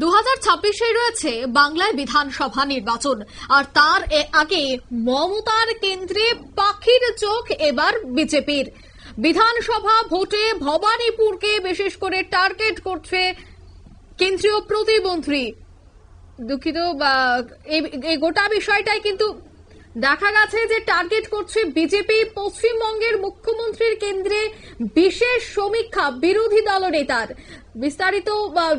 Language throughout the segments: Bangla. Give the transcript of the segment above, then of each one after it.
দু হাজার ছাব্বিশে রয়েছে বাংলায় বিধানসভা নির্বাচন। আর তার আগে মমতার কেন্দ্রে পাখির চোখ, এবার বিজেপির। বিধানসভা ভোটে ভবানীপুরকে বিশেষ করে টার্গেট করছে কেন্দ্রীয় প্রতিমন্ত্রী। দুঃখিত এই গোটা বিষয়টাই কিন্তু দেখা গেছে যে টার্গেট করছে বিজেপি পশ্চিমবঙ্গের মুখ্যমন্ত্রীর কেন্দ্রে বিশেষ সমীক্ষা বিরোধী দলনেতার। বিস্তারিত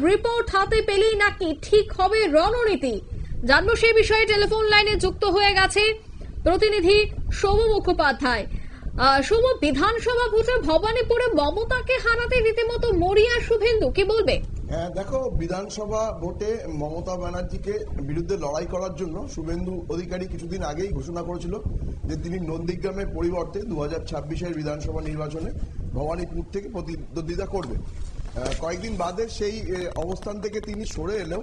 রিপোর্ট হাতে পেলেই নাকি ঠিক হবে রণনীতি। জানব সেই বিষয়ে টেলিফোন লাইনে যুক্ত হয়ে গেছে প্রতিনিধি সৌম মুখোপাধ্যায়। সৌম বিধানসভা ভোটে ভবানীপুরে মমতাকে হারাতে রীতিমতো মরিয়া শুভেন্দু কি বলবে? হ্যাঁ দেখো বিধানসভা ভোটে মমতা ব্যানার্জিকে বিরুদ্ধে লড়াই করার জন্য শুভেন্দু অধিকারী কিছুদিন আগেই ঘোষণা করেছিল যে তিনি নন্দীগ্রামের পরিবর্তে দু হাজার ছাব্বিশের বিধানসভা নির্বাচনে ভবানীপুর থেকে প্রতিদ্বন্দ্বিতা করবেন। আহ, কয়েকদিন বাদে সেই অবস্থান থেকে তিনি সরে এলেও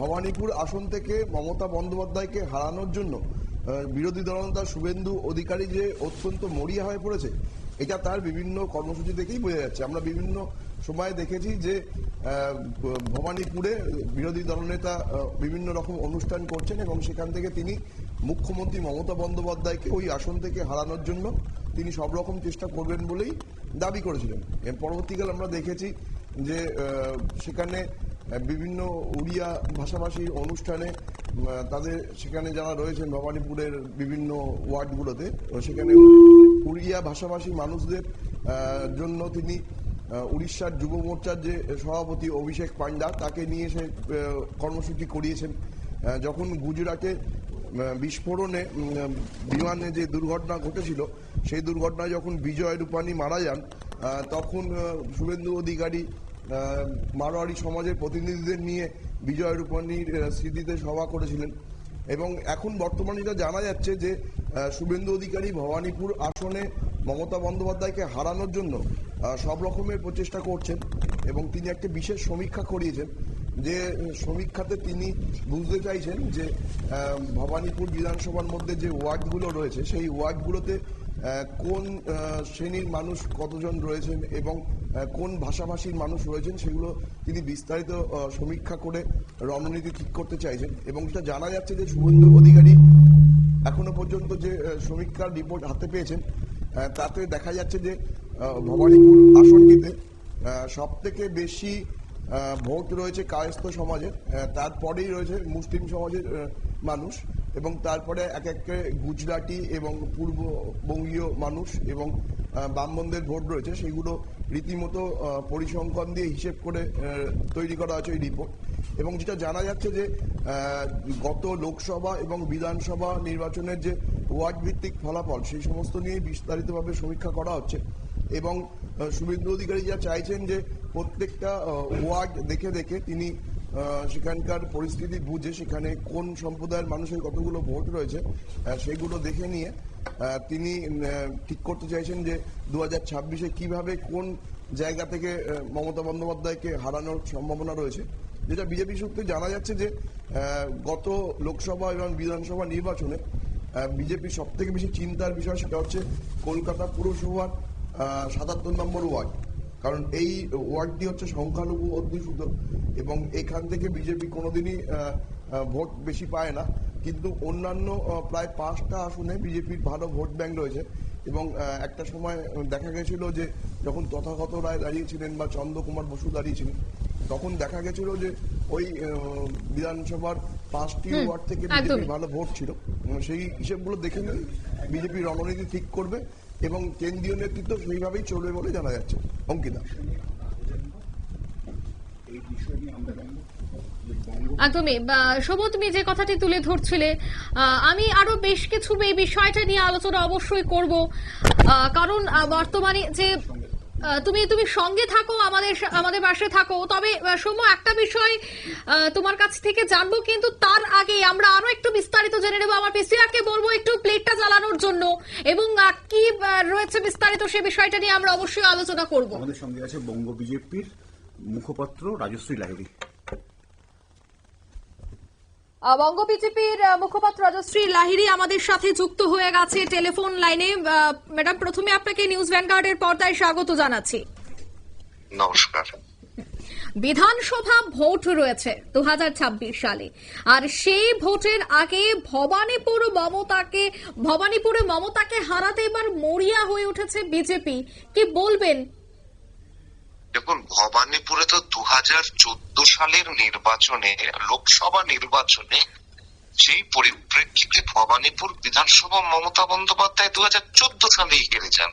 ভবানীপুর আসন থেকে মমতা বন্দ্যোপাধ্যায়কে হারানোর জন্য বিরোধী দলনেতা শুভেন্দু অধিকারী যে অত্যন্ত মরিয়া হয়ে পড়েছে, এটা তার বিভিন্ন কর্মসূচি থেকেই বোঝা যাচ্ছে। আমরা বিভিন্ন সময়ে দেখেছি যে ভবানীপুরে বিরোধী দলনেতা বিভিন্ন রকম অনুষ্ঠান করছেন এবং সেখান থেকে তিনি মুখ্যমন্ত্রী মমতা বন্দ্যোপাধ্যায়কে ওই আসন থেকে হারানোর জন্য তিনি সব রকম চেষ্টা করবেন বলেই দাবি করেছিলেন। পরবর্তীকালে আমরা দেখেছি যে সেখানে বিভিন্ন উড়িয়া ভাষাভাষীর অনুষ্ঠানে তাদের সেখানে যারা রয়েছেন, ভবানীপুরের বিভিন্ন ওয়ার্ডগুলোতে সেখানে উড়িয়া ভাষাভাষী মানুষদের জন্য তিনি উড়িষ্যার যুব মোর্চার যে সভাপতি অভিষেক পান্ডা তাকে নিয়ে সে কর্মসূচি করিয়েছেন। যখন গুজরাটে বিস্ফোরণে বিমানে যে দুর্ঘটনা ঘটেছিল, সেই দুর্ঘটনায় যখন বিজয় রূপানী মারা যান তখন শুভেন্দু অধিকারী আহ, মারোয়াড়ি সমাজের প্রতিনিধিদের নিয়ে বিজয় রূপানীর স্মৃতিতে সভা করেছিলেন। এবং এখন বর্তমানে যেটা জানা যাচ্ছে যে শুভেন্দু অধিকারী ভবানীপুর আসনে মমতা বন্দ্যোপাধ্যায়কে হারানোর জন্য সব রকমের প্রচেষ্টা করছেন এবং তিনি একটা বিশেষ সমীক্ষা করিয়েছেন যে সমীক্ষাতে তিনি বুঝতে চাইছেন যে ভবানীপুর বিধানসভার মধ্যে যে ওয়ার্ডগুলো রয়েছে সেই ওয়ার্ডগুলোতে কোন শ্রেণির মানুষ কতজন রয়েছেন এবং কোন ভাষাভাষীর মানুষ রয়েছেন সেগুলো তিনি বিস্তারিত সমীক্ষা করে রণনীতি ঠিক করতে চাইছেন এবং সেটা জানা যাচ্ছে যে শুভেন্দু অধিকারী এখনও পর্যন্ত যে সমীক্ষার রিপোর্ট হাতে পেয়েছেন তাতে দেখা যাচ্ছে যে ভবানীপুর আসনটিতে সব থেকে বেশি ভোট রয়েছে কায়স্থ সমাজের তারপরেই রয়েছে মুসলিম সমাজের মানুষ। এবং তারপরে এক এক গুজরাটি এবং পূর্ববঙ্গীয় মানুষ এবং বামবন্ধের ভোট রয়েছে, সেগুলো রীতিমতো পরিসংখ্যান দিয়ে হিসেব করে তৈরি করা হয়েছে এই রিপোর্ট এবং যেটা জানা যাচ্ছে যে গত লোকসভা এবং বিধানসভা নির্বাচনের যে ওয়ার্ড ভিত্তিক ফলাফল, সেই সমস্ত নিয়ে বিস্তারিতভাবে সমীক্ষা করা হচ্ছে। এবং শুভেন্দু অধিকারী যা চাইছেন যে প্রত্যেকটা ওয়ার্ড দেখে দেখে তিনি সেখানকার পরিস্থিতি বুঝে সেখানে কোন সম্প্রদায়ের মানুষের কতগুলো ভোট রয়েছে সেগুলো দেখে নিয়ে তিনি ঠিক করতে চাইছেন যে দু হাজার ছাব্বিশে কীভাবে কোন জায়গা থেকে মমতা বন্দ্যোপাধ্যায়কে হারানোর সম্ভাবনা রয়েছে। যেটা বিজেপি সূত্রে জানা যাচ্ছে যে গত লোকসভা এবং বিধানসভা নির্বাচনে বিজেপি সব থেকে বেশি চিন্তার বিষয় সেটা হচ্ছে কলকাতা পুরসভার সাতাত্তর নম্বর ওয়ার্ড। কারণ এই ওয়ার্ডটি হচ্ছে সংখ্যালঘু অধ্যুষিত এবং এখান থেকে বিজেপি কোনোদিনই ভোট বেশি পায় না। কিন্তু অন্যান্য প্রায় পাঁচটা আসনে বিজেপির ভালো ভোট ব্যাংক রয়েছে এবং একটা সময় দেখা গেছিল যে যখন তথাগত রায় দাঁড়িয়েছিলেন বা চন্দ্রকুমার বসু দাঁড়িয়েছিলেন তখন দেখা গেছিল যে ওই বিধানসভার পাঁচটি ওয়ার্ড থেকে। বিজেপির ভালো ভোট ছিল। সেই হিসেবগুলো দেখে নিয়ে বিজেপি রণনীতি ঠিক করবে। এবং কেন্দ্রীয় নেতৃত্ব সেইভাবেই চলবে বলে জানা যাচ্ছে। অঙ্কিতা। একদমই। শোভ তুমি যে কথাটি তুলে ধরছিলে আমি আরও বেশ কিছু এই বিষয়টা নিয়ে আলোচনা অবশ্যই করব। কারণ বর্তমানে যে তুমি তুমি সঙ্গে থাকো, আমাদের আমাদের পাশে থাকো। তবে সৌম্য, একটা বিষয় তোমার কাছ থেকে জানব, কিন্তু তার আগে আমরা আরও একটু বিস্তারিত জেনে নেব আমার পিসিআরকে বলব একটু প্লেটটা জ্বালানোর জন্য। এবং কি রয়েছে বিস্তারিত সে বিষয়টা নিয়ে আমরা অবশ্যই আলোচনা করব। আমাদের সঙ্গে আছে বঙ্গ বিজেপির মুখপাত্র রাজশ্রী লাহিড়ী। বঙ্গ বিজেপির মুখপাত্র রাজশ্রী লাহিড়ী আমাদের সাথে যুক্ত হয়ে গেছে টেলিফোন লাইনে। ম্যাডাম প্রথমে আপনাকে নিউজ ভ্যানগার্ডের পর্দায় স্বাগত জানাচ্ছি। নমস্কার। বিধানসভা ভোট রয়েছে দু হাজার ছাব্বিশ সালে। আর সেই ভোটের আগে ভবানীপুর মমতাকে ভবানীপুরে মমতাকে হারাতে এবার মরিয়া হয়ে উঠেছে বিজেপি। কি বলবেন দেখুন, ভবানীপুরে তো দু হাজার চোদ্দ সালের নির্বাচনে, লোকসভা নির্বাচনে সেই পরিপ্রেক্ষিতে ভবানীপুর বিধানসভা মমতা বন্দ্যোপাধ্যায় দু হাজার চোদ্দ সালেই হেরে যান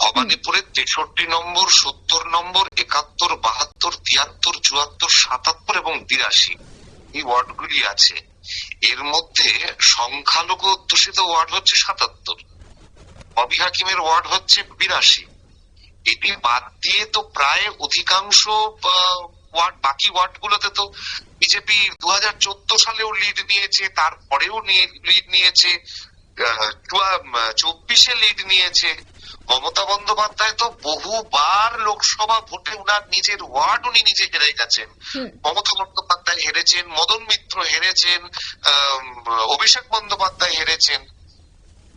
ভবানীপুরের তেষট্টি নম্বর, সত্তর নম্বর, একাত্তর, বাহাত্তর, তিয়াত্তর, চুয়াত্তর, সাতাত্তর এবং বিরাশি এই ওয়ার্ডগুলি আছে। এর মধ্যে সংখ্যালঘু অধ্যুষিত ওয়ার্ড হচ্ছে সাতাত্তর। ববি হাকিমের ওয়ার্ড হচ্ছে বিরাশি। এটি বাদ দিয়ে তো প্রায় অধিকাংশ ওয়ার্ড বাকি ওয়ার্ড গুলোতে তো বিজেপি দু হাজার চোদ্দ সালেও লিড নিয়েছে তারপরেও লিড নিয়েছে চব্বিশে লিড নিয়েছে। মমতা বন্দ্যোপাধ্যায় তো বহুবার লোকসভা ভোটে উনার নিজের ওয়ার্ড উনি নিজে হেরে গেছেন। মমতা বন্দ্যোপাধ্যায় হেরেছেন মদন মিত্র হেরেছেন অভিষেক বন্দ্যোপাধ্যায় হেরেছেন।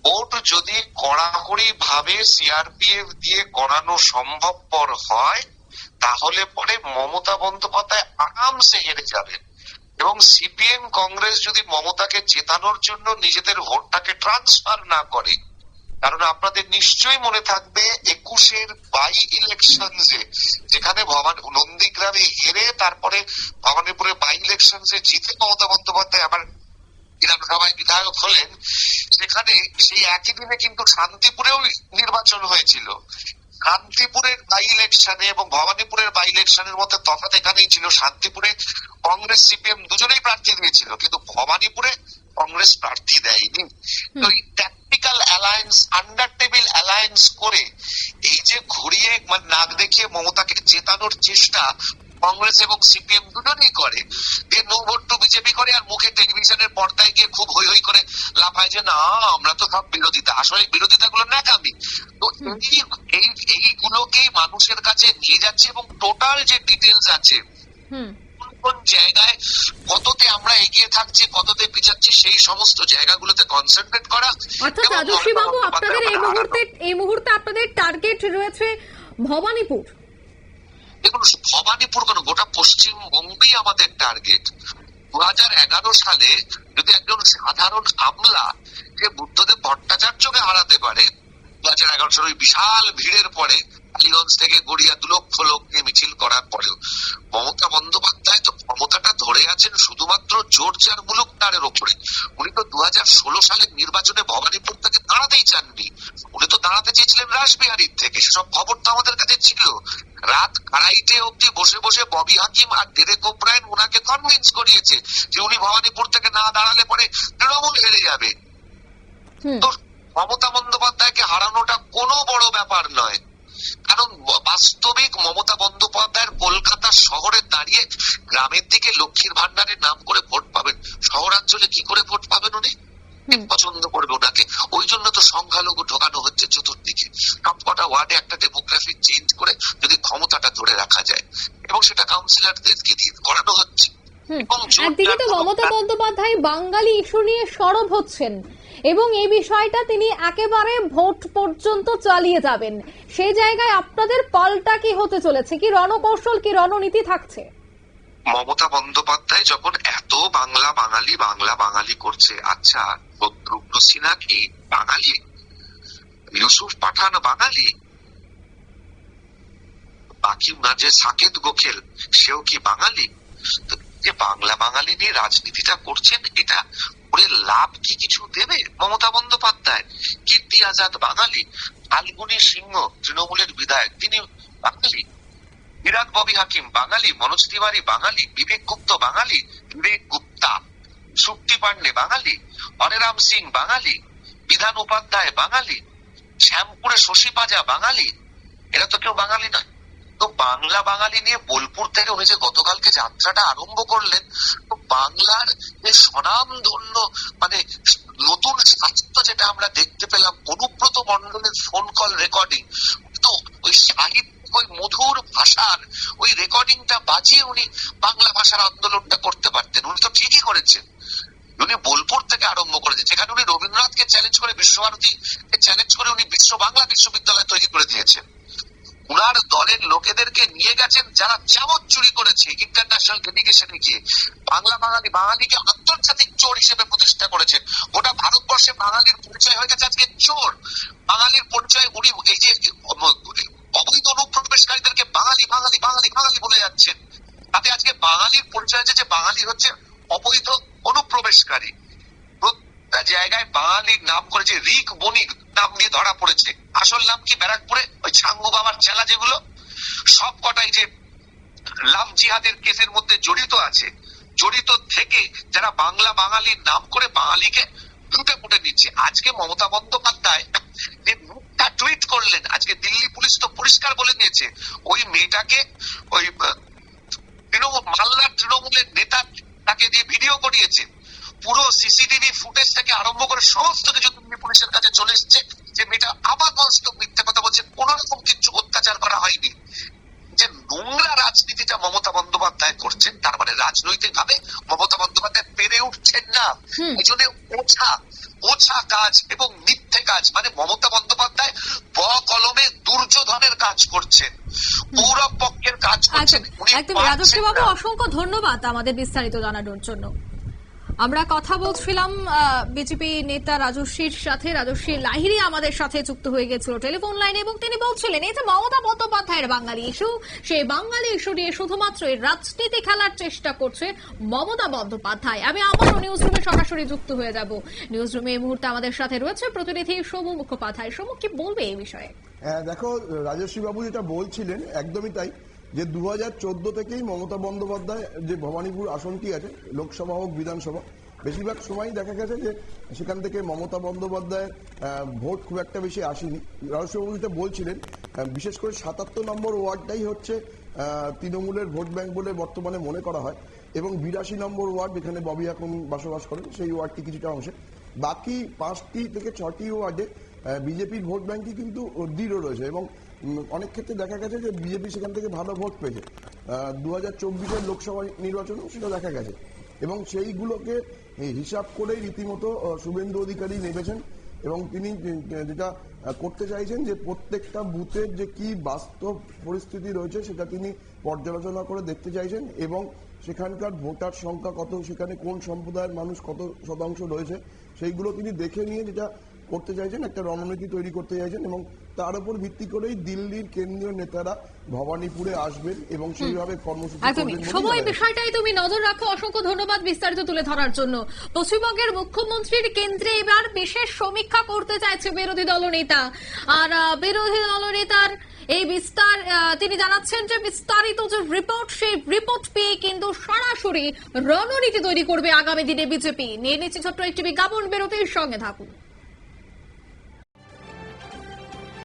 ভোট যদি কড়াকড়ি ভাবে সিআরপিএফ দিয়ে করানো সম্ভবপর হয়, তাহলে পরে মমতা বন্দ্যোপাধ্যায় আরামসে হেরে যাবেন। এবং সিপিএম কংগ্রেস যদি মমতাকে চেতানোর জন্য নিজেদের ভোটটাকে ট্রান্সফার না করে, কারণ আপনাদের নিশ্চয়ই মনে থাকবে একুশের বাই ইলেকশন যেখানে ভবান, নন্দীগ্রামে হেরে, তারপরে ভবানীপুরে বাই ইলেকশন জিতে মমতা বন্দ্যোপাধ্যায় আবার বিধানসভায় বিধায়ক হলেন সেখানে সেই একই দিনে কিন্তু শান্তিপুরেও নির্বাচন হয়েছিল। শান্তিপুরের বাই ইলেকশনে এবং ভবানীপুরের বাই ইলেকশনের মধ্যে তফাৎ এখানেই ছিল। শান্তিপুরে কংগ্রেস সিপিএম দুজনেই প্রার্থী দিয়েছিল কিন্তু ভবানীপুরে কংগ্রেস প্রার্থী দেয়নি। তো এই tactical alliance under table alliance করে এই যে ঘুরিয়ে মানে নাক দেখিয়ে মমতাকে জেতানোর চেষ্টা কংগ্রেস এবং সিপিএম দুজনেই করে। দিয়ে নো ভোট টু বিজেপি করে আর মুখে টেলিভিশনের পর্দায় গিয়ে খুব হই হই করে লাফায় যে না আমরা তো সব বিরোধিতা আসলে বিরোধিতা গুলো ন্যাকামি। তো এই এই এইগুলোকেই মানুষের কাছে নিয়ে যাচ্ছে এবং টোটাল যে ডিটেলস আছে কোন কোন জায়গায় কততে আমরা এগিয়ে থাকছি কততে পিছাচ্ছি সেই সমস্ত জায়গাগুলোতে কনসেন্ট্রেট করা অর্থাৎ রাজস্বী বাবু আপনাদের এই মুহূর্তে এই মুহূর্তে আপনাদের টার্গেট রয়েছে ভবানীপুর। দেখুন ভবানীপুর কোন? গোটা পশ্চিমবঙ্গেই আমাদের টার্গেট দু হাজার এগারো সালে যদি একজন সাধারণ আমলা যে বুদ্ধদেব ভট্টাচার্যকে হারাতে পারে দু হাজার এগারো সালে বিশাল ভিড়ের পরে কালীগঞ্জ থেকে গড়িয়া দু লক্ষ লোক নিয়ে মিছিল করার পরেও মমতা বন্দ্যোপাধ্যায় তো ক্ষমতাটা ধরে আছেন শুধুমাত্র জোর জার মূলক তারের ওপরে। উনি তো দু হাজার ষোলো সালের নির্বাচনে ভবানীপুর থেকে দাঁড়াতেই চাননি। উনি তো দাঁড়াতে চেয়েছিলেন রাসবিহারীর থেকে। সেসব খবর তো আমাদের কাছে ছিল। রাত আড়াইটে অব্দি বসে বসে ববি হাকিম আর ডেরেক ওব্রায়ন ওনাকে কনভিন্স করিয়েছে যে উনি ভবানীপুর থেকে না দাঁড়ালে পরে তৃণমূল হেরে যাবে। তো মমতা বন্দ্যোপাধ্যায়কে হারানোটা কোনো বড় ব্যাপার নয়। কারণ বাস্তবিক মমতা বন্দ্যোপাধ্যায়ের কলকাতা শহরে দাঁড়িয়ে গ্রামের দিকে লক্ষ্মীর ভান্ডারের নাম করে ভোট পাবেন শহরাঞ্চলে কি করে ভোট পাবেন উনি? পছন্দ করবে ওনাকে। ওই জন্য তো সংখ্যালঘু ঢোকানো হচ্ছে চতুর্দিকে। সবকটা ওয়ার্ডে একটা ডেমোগ্রাফি চেঞ্জ করে যদি ক্ষমতাটা ধরে রাখা যায়। এবং সেটা কাউন্সিলরদেরকে দিয়ে করানো হচ্ছে। একদিকে তো মমতা বন্দ্যোপাধ্যায় বাঙালি ইস্যু নিয়ে সরব হচ্ছেন। এবং এই বিষয়টা তিনি একেবারে ভোট পর্যন্ত চালিয়ে যাবেন। সেই জায়গায় আপনাদের পাল্টা কি হতে চলেছে? কি রণকৌশল, কি রণনীতি থাকছে? মমতা বন্দ্যোপাধ্যায় যখন এত বাংলা বাঙালি বাংলা বাঙালি করছে আচ্ছা শত্রুঘ্ন সিনহা কি বাঙালি? ইউসুফ পাঠান বাঙালি? বাকি উনার যে সাকেত গোখেল, সেও কি বাঙালি? যে বাংলা বাঙালি নিয়ে রাজনীতিটা করছেন, এটা করে লাভ কি কিছু দেবে? মমতা বন্দ্যোপাধ্যায়, কীর্তি আজাদ বাঙালি, ফাল্গুনী সিংহ, তৃণমূলের বিধায়ক, তিনি বাঙালি। বিরাট ববি হাকিম বাঙালি, মনোজ তিওয়ারি বাঙালি, বিবেক গুপ্ত বাঙালি, বিবেক গুপ্তা, সুপ্তি পান্ডে বাঙালি হরেরাম সিং বাঙালি, বিধান উপাধ্যায় বাঙালি, শ্যামপুরে শশী পাজা বাঙালি। এরা তো কেউ বাঙালি নয়। তো বাংলা বাঙালি নিয়ে বোলপুর থেকে উনি যে গতকালকে যাত্রাটা আরম্ভ করলেন। তো বাংলার যে স্বনামধন্য মানে নতুন সাহিত্য যেটা আমরা দেখতে পেলাম, অনুব্রত মন্ডলের ফোন কল রেকর্ডিং তো ওই সাহিত্য ওই মধুর ভাষার ওই রেকর্ডিংটা বাজিয়ে উনি বাংলা ভাষার আন্দোলনটা করতে পারতেন। উনি তো ঠিকই করেছেন। উনি বোলপুর থেকে আরম্ভ করেছেন। যেখানে উনি রবীন্দ্রনাথকে চ্যালেঞ্জ করে বিশ্বভারতী চ্যালেঞ্জ করে উনি বিশ্ব বাংলা বিশ্ববিদ্যালয় তৈরি করে দিয়েছেন। উনার দলের লোকেদেরকে নিয়ে গেছেন যারা চামচ চুরি করেছে ইন্টারন্যাশনাল ডেলিগেশনে গিয়ে। বাংলা বাঙালি, বাঙালিকে আন্তর্জাতিক চোর হিসেবে প্রতিষ্ঠা করেছেন। গোটা ভারতবর্ষে বাঙালির পরিচয় হয়ে গেছে আজকে চোর। বাঙালির পরিচয় উনি এই যে অবৈধ অনুপ্রবেশকারীদেরকে বাঙালি বাঙালি বাঙালি বাঙালি বলে যাচ্ছেন। তাতে আজকে বাঙালির পরিচয় হচ্ছে যে বাঙালি হচ্ছে অবৈধ অনুপ্রবেশকারী। জায়গায় বাঙালির নাম করেছে রিক বণিক নাম দিয়ে ধরা পড়েছে। আসল নাম কি ব্যারাকপুরে? ওই ছাঙ্গু বাবার চেলা যেগুলো? সব কটাই যে লাভ জিহাদের কেসের মধ্যে জড়িত আছে, জড়িত থেকে যারা বাংলা বাঙালির নাম করে বাঙালিকে লুটে পুটে নিচ্ছে। আজকে মমতা বন্দ্যোপাধ্যায় যে মুখটা টুইট করলেন, আজকে দিল্লি পুলিশ তো পরিষ্কার বলে দিয়েছে, ওই মেয়েটাকে, ওই তৃণমূল, মালদার তৃণমূলের নেতা তাকে দিয়ে ভিডিও করিয়েছে। পুরো সিসিটিভি ফুটেজ থেকে আরম্ভ করে সমস্ত কিছু দিল্লি পুলিশের কাছে চলে এসেছে যে মেয়েটা আবার বাস্তব মিথ্যে কথা বলছে। কোন রকম কিছু অত্যাচার করা হয়নি। যে নোংরা রাজনীতিটা মমতা বন্দ্যোপাধ্যায় করছেন তার মানে রাজনৈতিক ভাবে মমতা বন্দ্যোপাধ্যায় পেরে উঠছেন না। এই জন্য ওছা ওছা কাজ এবং মিথ্যে কাজ। মানে মমতা বন্দ্যোপাধ্যায় ব কলমে দুর্যোধনের কাজ করছেন। পৌরব পক্ষের কাজ করছেন। একদম রাজশ্রী বাবু অসংখ্য ধন্যবাদ আমাদের বিস্তারিত জানানোর জন্য। আমরা কথা বলছিলাম বিজেপি নেতা রাজস্বীর সাথে। রাজস্বী লাহিরি আমাদের সাথে যুক্ত হয়ে গেছিল টেলিফোন লাইনে এবং তিনি বলছিলেন এই যে মমতা বন্দ্যোপাধ্যায়ের বাঙালি ইস্যু সেই বাঙালি ইস্যু নিয়ে শুধুমাত্র রাজনীতি খেলার চেষ্টা করছে মমতা বন্দ্যোপাধ্যায়। আমি আবারও নিউজ রুমে সরাসরি যুক্ত হয়ে যাব। নিউজ রুমে এই মুহূর্তে আমাদের সাথে রয়েছে প্রতিনিধি সোমু মুখোপাধ্যায়। সোমু কি বলবে এই বিষয়ে? হ্যাঁ, দেখো রাজস্বী বাবু যেটা বলছিলেন একদমই তাই। যে দু হাজার চোদ্দ থেকেই মমতা বন্দ্যোপাধ্যায় যে ভবানীপুর আসনটি আছে, লোকসভা হোক, বিধানসভা, বেশিরভাগ সময়ই দেখা গেছে যে সেখান থেকে মমতা বন্দ্যোপাধ্যায়ের ভোট খুব একটা বেশি আসেনি। রাজস্বী বলছিলেন বিশেষ করে সাতাত্তর নম্বর ওয়ার্ডটাই হচ্ছে তৃণমূলের ভোট ব্যাংক বলে বর্তমানে মনে করা হয় এবং বিরাশি নম্বর ওয়ার্ড যেখানে ববি এখন বসবাস করেন, সেই ওয়ার্ডটি কিছুটা অংশে। বাকি পাঁচটি থেকে ছটি ওয়ার্ডে বিজেপির ভোট ব্যাংকই কিন্তু দৃঢ় রয়েছে এবং অনেক ক্ষেত্রে দেখা গেছে যে বিজেপি সেখান থেকে ভালো ভোট পেয়েছে। দু হাজার চব্বিশের লোকসভা নির্বাচনেও সেটা দেখা গেছে। এবং সেইগুলোকে হিসাব করেই রীতিমতো শুভেন্দু অধিকারী নেমেছেন এবং তিনি যেটা করতে চাইছেন যে প্রত্যেকটা বুথের যে কি বাস্তব পরিস্থিতি রয়েছে সেটা তিনি পর্যালোচনা করে দেখতে চাইছেন এবং সেখানকার ভোটার সংখ্যা কত, সেখানে কোন সম্প্রদায়ের মানুষ কত শতাংশ রয়েছে, সেইগুলো তিনি দেখে নিয়ে যেটা করতে চাইছেন একটা রণনীতি তৈরি করতে চাইছেন এবং তার উপর ভিত্তি করেই দিল্লির কেন্দ্রীয় নেতারা ভবানীপুরে আসবেন এবং সেইভাবে কর্মসূচি সময় বিষয়টাই তুমি নজর রাখো। অসংখ্য ধন্যবাদ বিস্তারিত তুলে ধরার জন্য। পশ্চিমবঙ্গের মুখ্যমন্ত্রীর কেন্দ্রে এবার বিশেষ সমীক্ষা করতে চাইছে বিরোধী দলনেতা। আর বিরোধী দলনেতার এই বিস্তার তিনি জানাচ্ছেন যে বিস্তারিত যে রিপোর্ট সেই রিপোর্ট পেয়ে কিন্তু সরাসরি রণনীতি তৈরি করবে আগামী দিনে বিজেপি। নিয়ে নিচ্ছে ছোট্ট একটি বিজ্ঞাপন বিরতির সঙ্গে থাকুন।